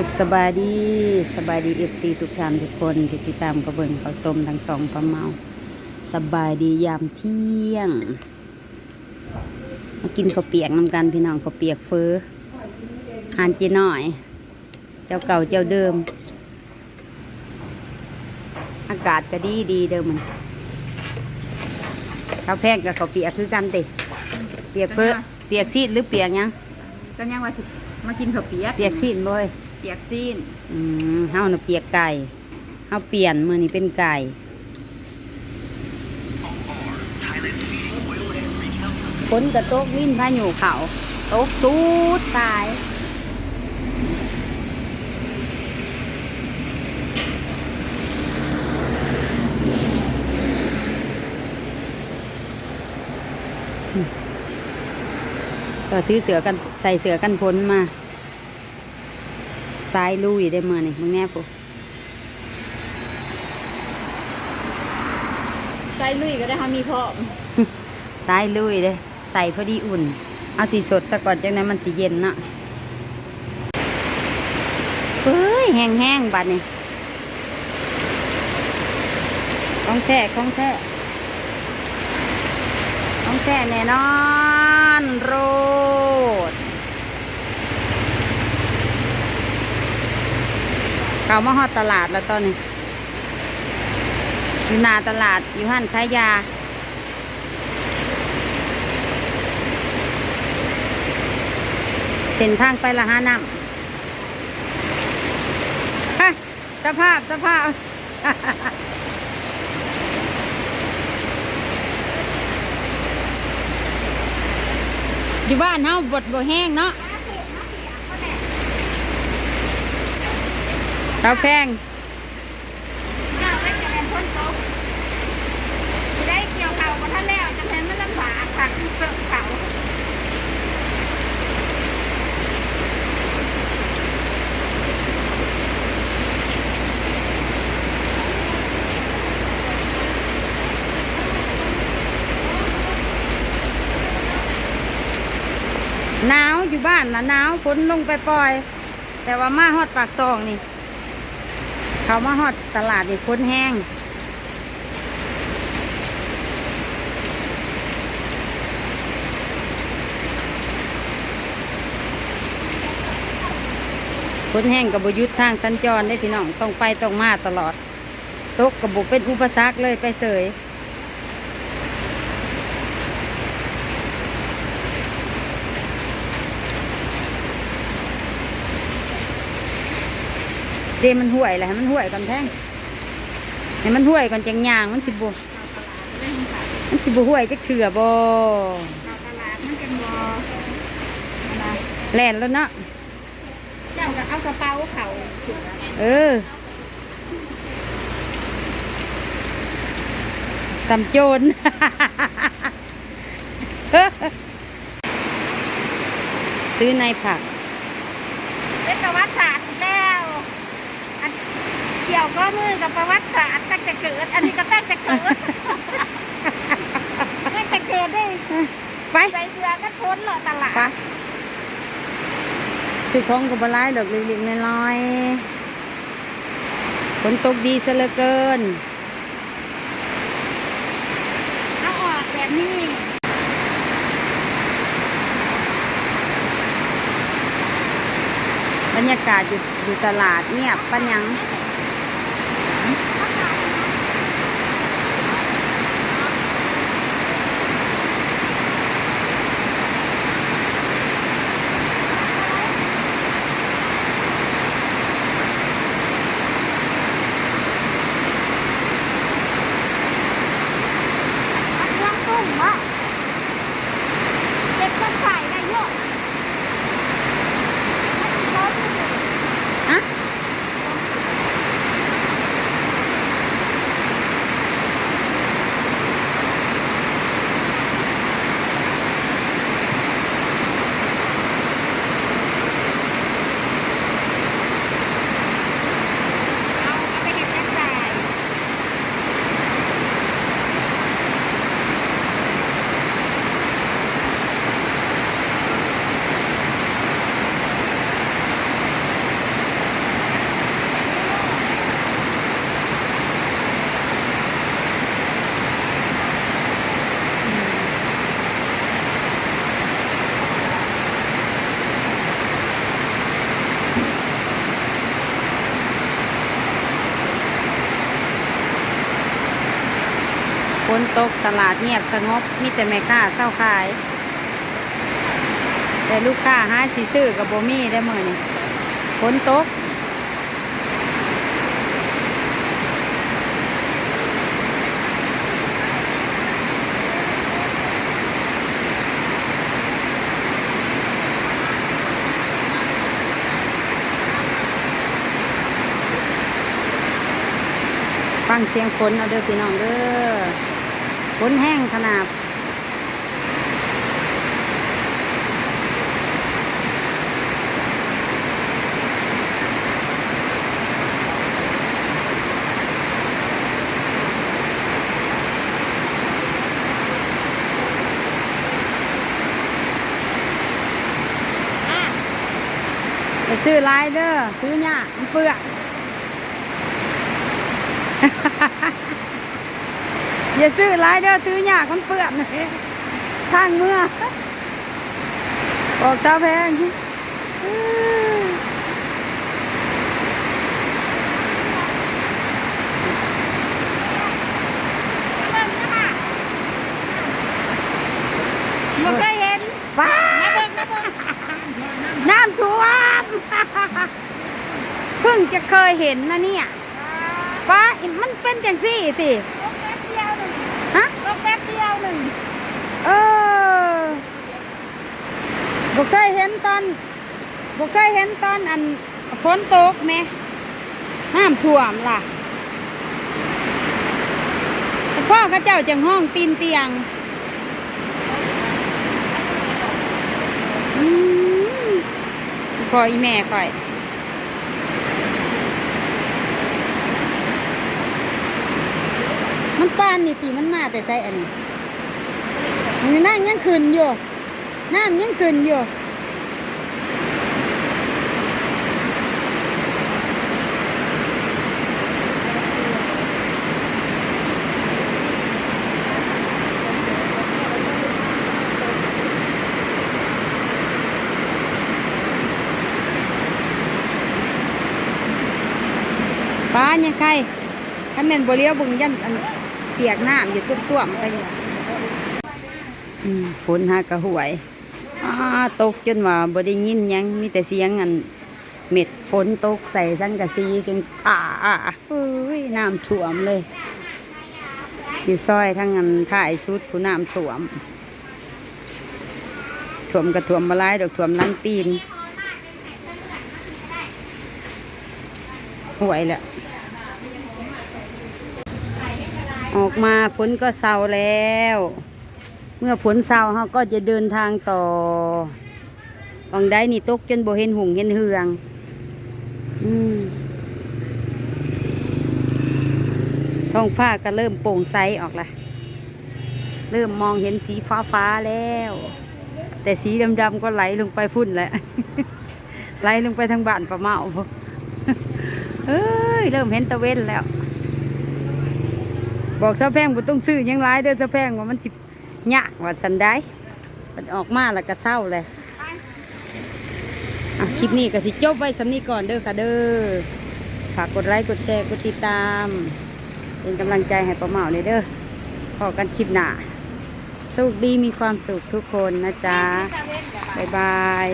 สุขสบายดีสบายดีเอฟซีทุกท่านทุกคนที่ติดตามกระเบิงเขาส้มทั้งสองกระเมา สบายดียามเที่ยง มากินข้าวเปียกนำกันพี่น้องข้าวเปียกเฟอหานเจน้อย เจ้าเก่าเจ้าเดิม อากาศก็ดีดีเดิมมันข้าวแพงกับข้าวเปียกคือกันติเปียกเฟอเปียกซีดหรือเปียกหยังก็ยังว่าสิมากินข้าวเปียกเปียกซีดบ่ยเปียกซีนอืมเฮาน่ะเปียกไก่เฮาเปลี่ยนมือนี้เป็นไก่ฝนกระตกลิ้นพายุเขาตกสูดสายก็ถือเสือกันใส่เสือกันพ้นมา ซ้ายลุยได้เมื่อนี่มึงแน่ปุ๊ใจลุยก็ได้เขามีพร้อมซ้ายลุยเลย ใส่พอดีอุ่น เอาสีสดซะก่อนจังนั้นมันสีเย็นเนาะเฮ้ยแห้งแห้งๆบัดนี่ของแท้ของแท้ของแท้แน่นอนโรด เขามาฮอดตลาดแล้วตอนนี้ อยู่นาตลาดอยู่ห้านขายยา เส้นทางไปละห้าน้ำฮะสภาพสภาพอยู่บ้านเฮาบดบ่แห้งเนาะ ข้าแพงเจ้าไม่จะเป็นคนโตสิได้เกี่ยวเขากับท่านแล้วจะแทนมันลำบากค่ะเสิร์ฟเขาหนาวอยู่บ้านนะหนาวฝนลงไปปล่อย แต่ว่ามาฮอดปากซองนี่ เขามาฮอดตลาดอีกคนแห้งคนแห้งกับบหยุดทางสัญจรได้พี่น้องต้องไปต้องมาตลอดตกกับบุเป็นอุปสรรคเลยไปเสย ดมันห่วยแหละให้มันห่วยก่อนแท่งให้มันห่วยก่อนจังยางมันสิบุมันสิบุห่วยจักเถื่อบ่เราตลาดมันเป็นบอแล่นแล้วเนาะเจ้าก็เอากระเป๋าเขาถือเออสำโจรซื้อในผักเป็นประวัติศาสตร์อีกแล้วอัน เกี่ยวก็มือกับประวัติศาสตร์ตั้งแต่เกิด อันนี้ก็ตั้งแต่เกิดตั้งแต่เกิดได้ไปใส่เสื้อก็พ้นเหรอตลาดไปซื้อของกับบร้ายดอกเล็กๆน้อยๆฝนตกดีซะเหลือเกินเอาออกแบบนี้บรรยากาศอยู่อยู่ตลาดเงียบปัญญัง นตกตลาดเงียบสงบมีแต่แม่ค้าเศร้าขาย แต่ลูกค้าหาสิซื้อกับโบมี่ได้เมื่อนี่ฝนตกฟังเสียงฝนเอาเด้อพี่น้องเด้อ ฝนแห้งขนาดไปซื้อหลเด้อซื้อเนี่ยเปลือก อย่าซื้อหลายเด้อซื้อเนี่ยมันเปลือกนะทางเมื่อบอกสาวแพงอื้อบ่เคยเห็นว้ามาเบิ่งมาเบิ่งน้ำท่วมเพิ่งจะเคยเห็นนะเนี่ยป้ามันเป็นจังซี่ติ หนึ่งเออบ่เคยเห็นตอนบ่เคยเห็นตอนอันฝนตกไหมน้ำท่วมล่ะพ่อเขาเจ้าจังห้องตีนเตียงอืมพ่ออีแม่ค่อยมันปานนี่ติมันมาแต่ใส่อันนี้ นน้ำยังขึ้นอยู่น้ำยังขึ้นอยู่ป้าเนี่ยใครถ้าแม่นบ่เลี้ยวเบึงยันเปียกน้ำอยู่ตุ้มๆก็อยู่ ฝนหากระหวยตกจนว่าบ่ได้ยินยังมีแต่เสียงอันเม็ดฝนตกใส่สังกะสีเสียงอ่าอ่าเอ้ยน้ำท่วมเลยอยู่ซอยทั้งอันถ่ายสุดผู้น้ำท่วมท่วมกระท่วมมาไลายดอกท่วมลังตีนหวยแหละออกมาฝนก็เศร้าแล้ว เมื่อฝนเศร้าเขาก็จะเดินทางต่อวังได้นี่ตกจนโบเห็นหุงเห็นเฮืองอืมท้องฟ้าก็เริ่มโปร่งใสออกละเริ่มมองเห็นสีฟ้าฟ้าๆแล้ว แต่สีดำๆก็ไหลลงไปพุ่นแล้วไหลลงไปทางบ้านประเมาเอ้ยเริ่มเห็นตะเวนแล้ว บอกเจ้าแพงบ่ต้องซื้อยังร้ายเด้อเจ้าแพงว่ามันสิ ยากว่าสันได้มันออกมาแล้วก็เศร้าเลยอะคลิปนี้ก็สิจบไว้สำนี้ก่อนเด้อค่ะเด้อฝากกดไลค์กดแชร์กดติดตาม เป็นกำลังใจให้ป้าเหมาเลยเด้อพอกันคลิปหน้าสุขดีมีความสุขทุกคนนะจ๊ะตะเวนกับบ๊ายบาย